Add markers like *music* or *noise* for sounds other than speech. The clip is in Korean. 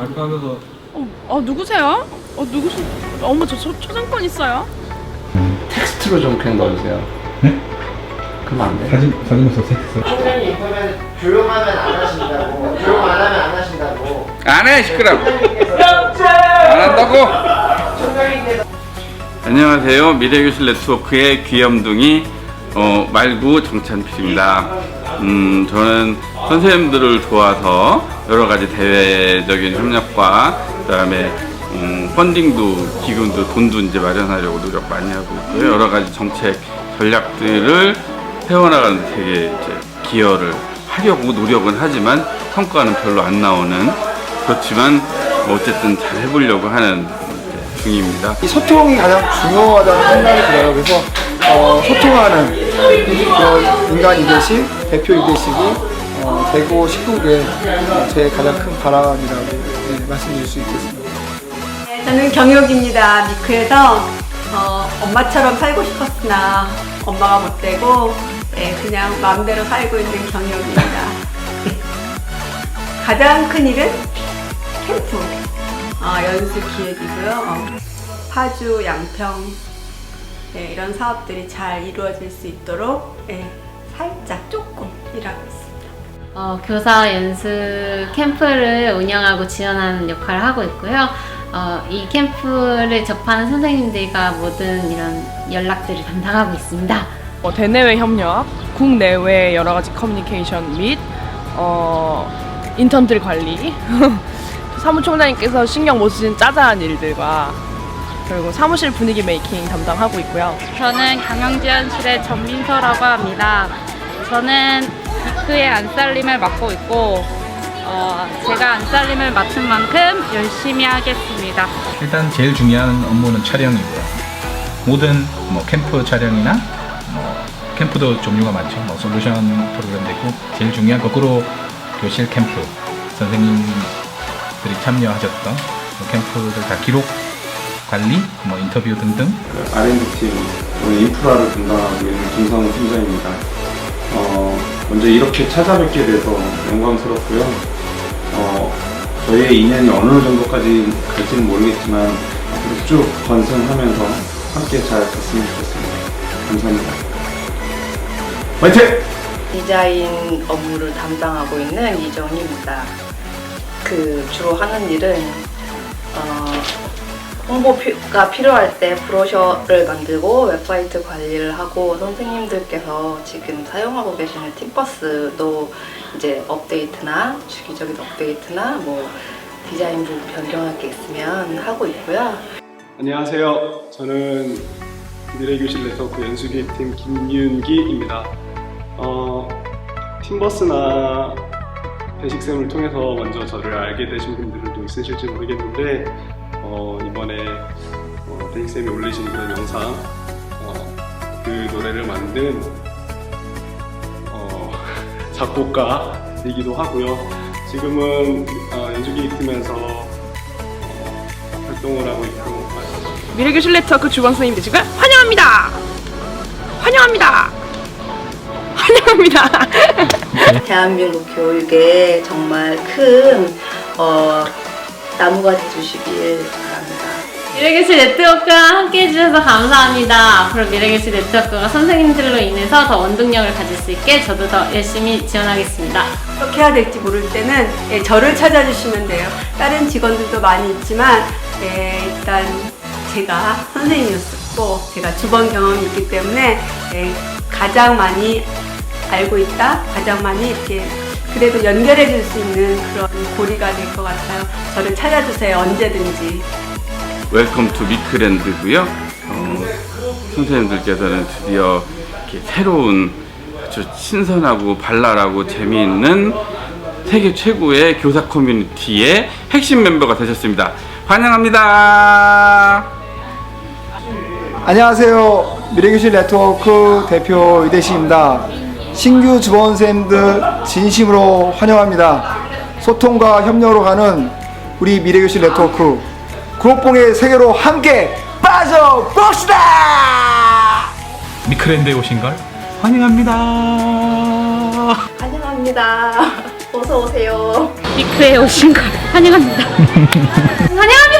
잠깐 하면서 어, 어 누구세요? 어 누구시? 어머 저, 저 초상권 있어요? 텍스트로 좀 그냥 넣어주세요. 네? 그러면 안 돼? 사진 사진에서 텍스트. 팀장님 그러면 조용하면 안 하신다고 조용 안 하면 안 하신다고 안해 시끄러. 안 한다고. 총장님께서 안녕하세요 미래교실 네트워크의 귀염둥이 어, 말구 정찬필입니다. 음 저는 선생님들을 도와서 여러 가지 대외적인 협력과 그다음에 음, 펀딩도 기금도 돈도 이제 마련하려고 노력 많이 하고 있고요. 여러 가지 정책 전략들을 세워나가는 데 되게 이제 기여를 하려고 노력은 하지만 성과는 별로 안 나오는 그렇지만 어쨌든 잘 해보려고 하는 중입니다. 이 소통이 가장 중요하다는 생각이 들어요. 그래서 어, 소통하는 그런 인간 이대식, 대표 이대식이 어, 싶은 게제 가장 큰 바람이라고 네, 말씀드릴 수 있겠습니다. 네, 저는 경혁입니다. 미크에서 어, 엄마처럼 살고 싶었으나 엄마가 못 되고 네, 그냥 마음대로 살고 있는 경혁입니다. *laughs* 가장 큰 일은 캠프 어, 연수 기획이고요. 어, 파주, 양평 네, 이런 사업들이 잘 이루어질 수 있도록 네, 살짝 조금 일하고 있습니다. 어, 교사 연수 캠프를 운영하고 지원하는 역할을 하고 있고요. 어, 이 캠프를 접하는 선생님들과 모든 이런 연락들을 담당하고 *laughs* 있습니다. 어, 대내외 협력, 국내외 여러 가지 커뮤니케이션 및 어, 인턴들 관리, *laughs* 사무총장님께서 신경 못 쓰신 짜잘한 일들과 그리고 사무실 분위기 메이킹 담당하고 있고요. 저는 경영지원실의 전민서라고 합니다. 저는 비크의 안살림을 맡고 있고 어, 제가 안살림을 맡은 만큼 열심히 하겠습니다. 일단 제일 중요한 업무는 촬영이고요. 모든 뭐 캠프 촬영이나 뭐 캠프도 종류가 많죠. 뭐 솔루션 프로그램도 있고 제일 중요한 거꾸로 교실 캠프 선생님들이 참여하셨던 그 캠프들 다 기록 관리, 뭐 인터뷰 등등 R&D팀 인프라를 담당하고 있는 김상우 팀장입니다. 어, 먼저 이렇게 찾아뵙게 돼서 영광스럽고요. 어, 저희의 인연이 어느 정도까지 갈지는 모르겠지만 앞으로 쭉 건승하면서 함께 잘 갔으면 좋겠습니다. 감사합니다. 화이팅! 디자인 업무를 담당하고 있는 이정희입니다. 그 주로 하는 일은 어, 홍보가 필요할 때 브로셔를 만들고 웹사이트 관리를 하고 선생님들께서 지금 사용하고 계시는 팀버스도 이제 업데이트나 주기적인 업데이트나 뭐 디자인 부분 변경할 게 있으면 하고 있고요. 안녕하세요. 저는 미래 교실 네트워크 연수기획팀 김윤기입니다. 어, 팀버스나 배식쌤을 통해서 먼저 저를 알게 되신 분들도 있으실지 모르겠는데 어, 이번에 어, 배식쌤이 올리신 그런 영상 어, 그 노래를 만든 어, *laughs* 작곡가이기도 하고요. 지금은 어, 연수기획팀에서 어, 활동을 하고 있고 미래교실 네트워크 주관 선생님 되시고 환영합니다. 환영합니다. 환영합니다. 대한민국 교육에 정말 큰 어, 나무가 되주시길 바랍니다. 미래교실 네트워크와 함께 해주셔서 감사합니다. 앞으로 미래교실 네트워크가 선생님들로 인해서 더 원동력을 가질 수 있게 저도 더 열심히 지원하겠습니다. 어떻게 해야 될지 모를 때는 예, 저를 찾아주시면 돼요. 다른 직원들도 많이 있지만 예, 일단 제가 선생님이었고 제가 두번 경험이 있기 때문에 예, 가장 많이 알고 있다, 가장 많이 이렇게 그래도 연결해 줄 수 있는 그런 고리가 될 것 같아요. 저를 찾아주세요 언제든지. 웰컴 투 미크랜드고요. 어, 선생님들께서는 드디어 이렇게 새로운 아주 신선하고 발랄하고 재미있는 세계 최고의 교사 커뮤니티의 핵심 멤버가 되셨습니다. 환영합니다. 안녕하세요. 미래교실 네트워크 대표 이대식입니다. 신규 주원생들 진심으로 환영합니다. 소통과 협력으로 가는 우리 미래교실 네트워크 구호봉의 세계로 함께 빠져봅시다! 미크랜드에 오신 걸 환영합니다. 환영합니다. *laughs* 어서 오세요. 위크에 오신 걸 환영합니다. *laughs* 환영!